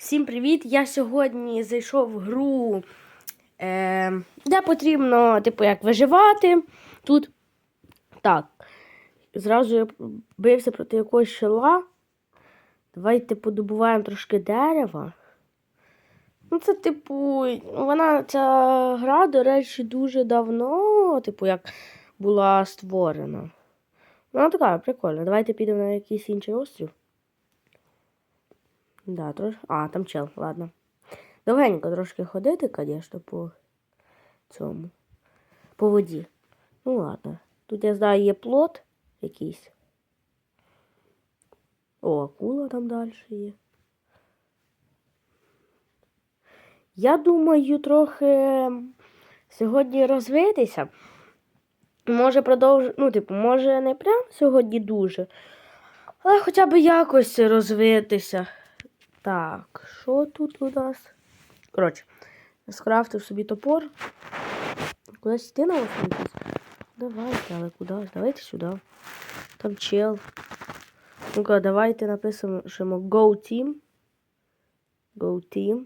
Всім привіт! Я сьогодні зайшов в гру, е, де потрібно, типу, як виживати. Тут так. Зразу я бився проти якогось шела. Давайте подобуваємо трошки дерева. Ну, це, типу, вона ця гра, до речі, дуже давно, типу, як була створена. Вона така прикольна. Давайте підемо на якийсь інший острів. Да, трош... А, там чел, ладно. Довгенько трошки ходити, звісно, по цьому. По воді. Ну ладно. Тут я знаю, є плот якийсь. О, акула там далі є. Я думаю, трохи сьогодні розвитися. Може продовж... Ну, типу, може не прям сьогодні дуже, але хоча б якось розвитися. Так, що тут у нас? Коротше, скрафтив собі топор. Кудись йти на якийсь? Давайте, але куди? Давайте сюди. Там чел. Ну-ка, давайте напишемо Go Team. Go Team.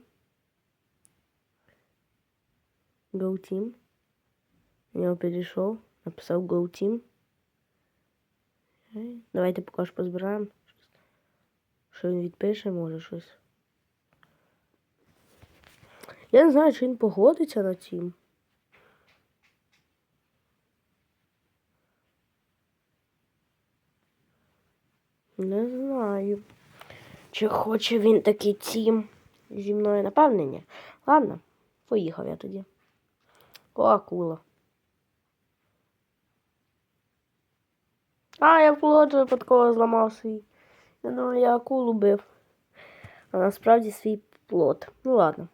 Go Team. Я нього підійшов. Написав Go Team. Давайте поки що позбираємо. Що він відпише, може щось. Я не знаю, чи він погодиться на цім. Не знаю. Чи хоче він такий тім зі мною напевне ні. Ладно, поїхав я тоді. О, акула. А, я плод випадково зламав свій. Думаю, я акулу бив. А насправді свій плод. Ну ладно.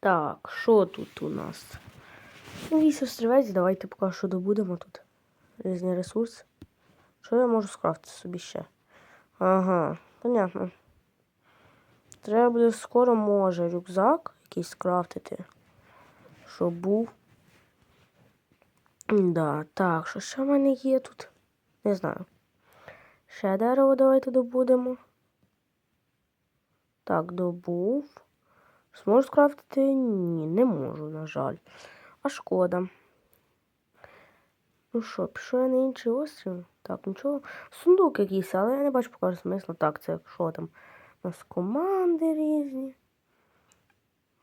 Так, що тут у нас? Ну, вісім острівець, давайте поки що добудемо тут. Різні ресурси. Що я можу скрафтити собі ще? Ага, понятно. Треба буде скоро може рюкзак якийсь скрафтити. Щоб був. Да, так, що ще в мене є тут? Не знаю. Ще дерево давайте добудемо. Так, добув. Зможу скрафтити? Ні, не можу, на жаль. А шкода. Ну що, пішов я на інший острів? Так, нічого. Сундук якийсь, але я не бачу поки смисла. Так, це що там? У нас команди різні.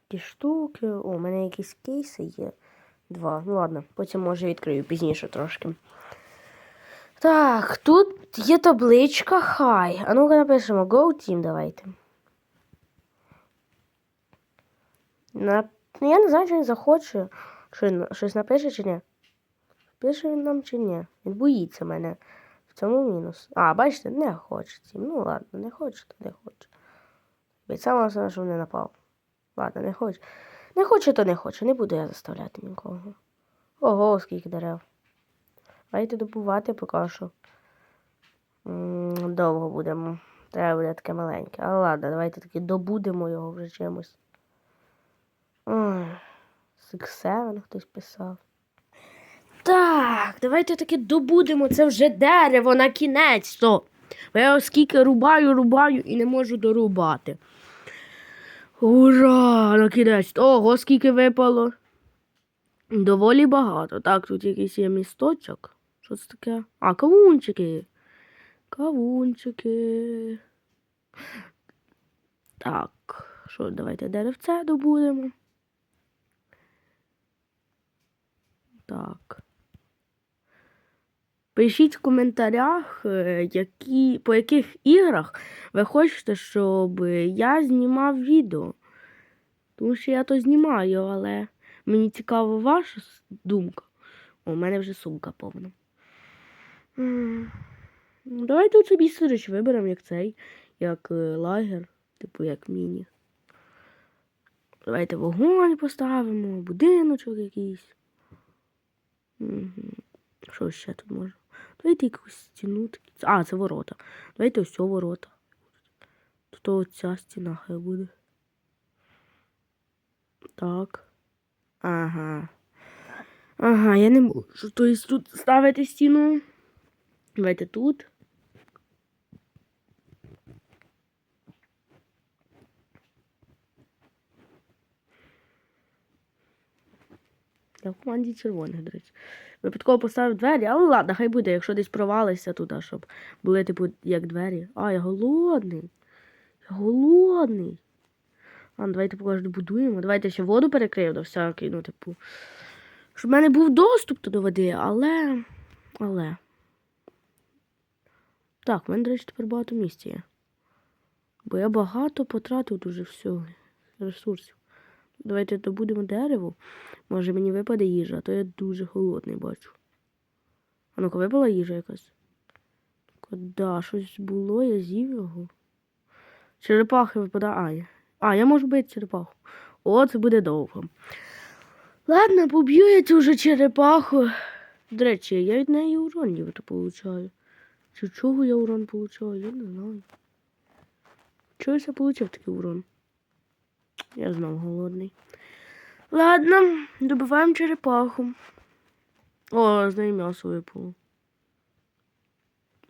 Ті штуки. О, у мене якісь кейси є. Два. Ну ладно, потім може відкрию пізніше трошки. Так, тут є табличка хай. А ну-ка напишемо Go Team давайте. На... Ну, я не знаю, чи він захоче. Що щось напише чи ні. Пише він нам чи ні. Він боїться мене. В цьому мінус. А, бачите, не хоче. Тім. Ну ладно, не хоче, то не хоче. Від самого основне, що не напав. Ладно, не хоче. Не хоче, то не хоче. Не буду я заставляти нікого. Ого, скільки дерев. Давайте добувати поки що. Довго будемо. Треба буде таке маленьке. Але ладно, давайте таки добудемо його вже чимось. Seven хтось писав. Так, давайте таки добудемо це вже дерево на кінець. то. Бо я оскільки рубаю, рубаю і не можу дорубати. Ура! На кінець. Ого, скільки випало. Доволі багато. Так, тут якийсь є місточок. Що це таке? А, кавунчики. Кавунчики. Так, що, давайте деревце добудемо. Так. Пишіть в коментарях, е, які, по яких іграх ви хочете, щоб я знімав відео. Тому що я то знімаю, але мені цікава ваша думка. У мене вже сумка повна. Ну, Давайте собі сирич виберемо як цей, як е, лагер, типу як міні. Давайте вогонь поставимо, будиночок якийсь. Що ще тут може? Давайте якусь стіну. А, це ворота. Давайте ось ворота. Тут оця стіна хай буде. Так. Ага. Ага, я не можу. Тобто тут ставити стіну. Давайте тут. Я в команді червоних, до речі. Випадково поставив двері, але ладно, хай буде, якщо десь провалися туди, щоб були, типу, як двері. А, я голодний. Я голодний. Ладно, давайте покажемо будуємо. Давайте ще воду перекрию до всякий, ну, типу. Щоб в мене був доступ до води, але. але. Так, в мене, до речі, тепер багато місця є. Бо я багато потратив дуже всього ресурсів. Давайте добудемо дерево. Може мені випаде їжа, а то я дуже голодний бачу. А ну-ка, випала їжа якась? Да, щось було, я з'їв його. Черепахи випадає. А, я- можу бити черепаху. О, це буде довго. Ладно, поб'ю я цю вже черепаху. До речі, я від неї урон нібито получаю. Чи чого я урон получаю? Я не знаю. Чогось я получив такий урон. Я знов голодний. Ладно, добиваємо черепаху. О, з неї м'ясо випало.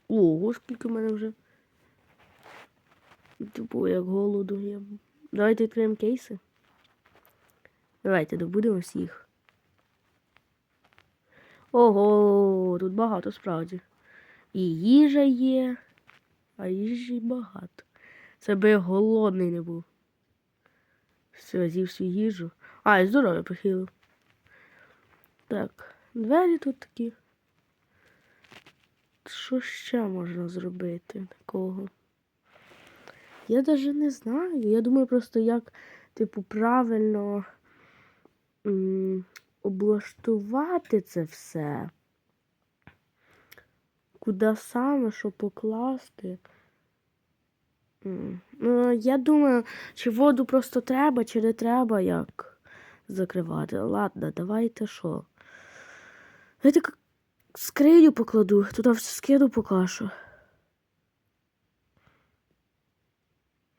Ого, скільки в мене вже. Типу, як голоду є. Давайте відкриємо кейси. Давайте добудемо всіх. Ого, тут багато справді. І їжа є, а їжі багато. Це би я голодний не був. Все, з'їв всю їжу. А, і здоров'я похилив. Так, двері тут такі. Що ще можна зробити такого? Я навіть не знаю. Я думаю просто, як, типу, правильно м, облаштувати це все. Куди саме, що покласти. Ну, я думаю, чи воду просто треба, чи не треба як закривати. Ладно, давайте що. Давайте к- скриню покладу, туди все скину покашу.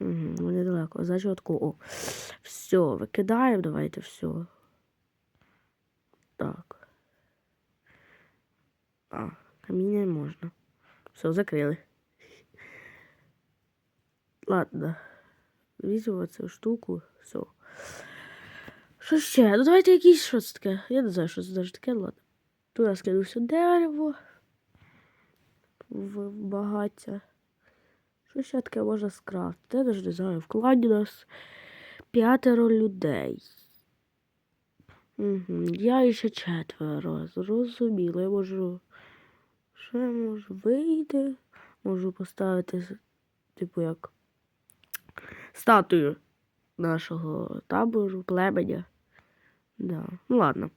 Угу, недалеко. Значить, отко. О. Все, викидаємо, давайте все. Так. А, каміння не можна. Все, закрили. Ладно. Візьмемо цю штуку. Все. Що ще? Ну давайте якісь що це таке. Я не знаю, що це даже таке, ладно. Туди скину все дерево. В багаття. Що ще таке можна скрафтити? Я навіть не знаю. В кладі нас п'ятеро людей. Угу. Я ще четверо. Зрозуміло. Я можу. Що я можу вийти? Можу поставити, типу, як статую нашого табору, племеня. Да. Ну ладно.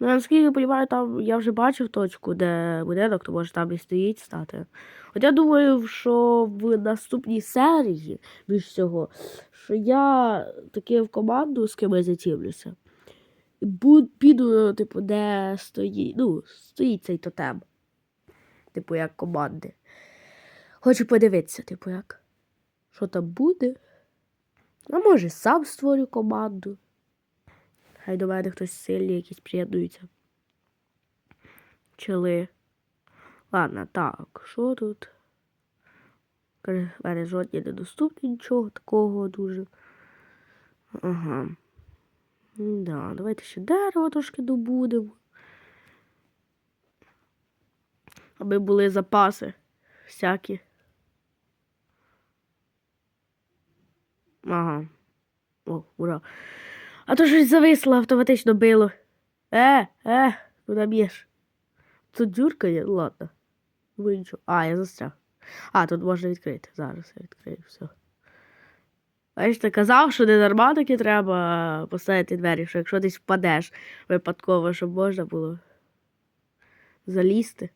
Ну, наскільки я розумію, там я вже бачив точку, де будинок, то може там і стоїть стати. От я думаю, що в наступній серії більш всього, що я таки в команду з кимось затімлюся. І бу- піду, типу, де стоїть, ну, стоїть цей тотем. Типу, як команди. Хочу подивитися, типу, як. Що там буде? А може сам створю команду. Хай до мене хтось сильний якийсь приєднується. Чили. Ладно, так, що тут? В мене жодні недоступні, нічого такого дуже. Ага. Да, давайте ще дерево трошки добудемо. Аби були запаси всякі. Ага. О, ура. А то щось зависло, автоматично било. Е, е, куди б'єш? Тут дюрка є, ладно. Ну. А, я застряг. А, тут можна відкрити. Зараз я відкрию все. Бачите, казав, що не дарма таки треба поставити двері, що якщо десь впадеш випадково, щоб можна було залізти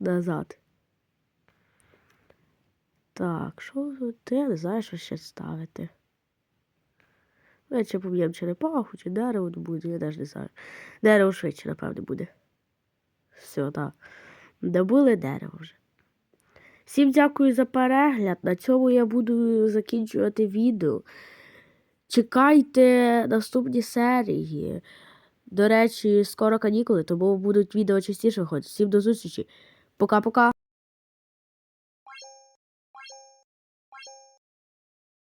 назад. Так, що тут? Я не знаю, що ще ставити. Ну, чи поб'ємо черепаху, чи дерево буде, я навіть не знаю. Дерево швидше, напевне, буде. Все, так. Добули дерево вже. Всім дякую за перегляд. На цьому я буду закінчувати відео. Чекайте наступні серії. До речі, скоро канікули, тому будуть відео частіше виходити. Всім до зустрічі. Пока-пока.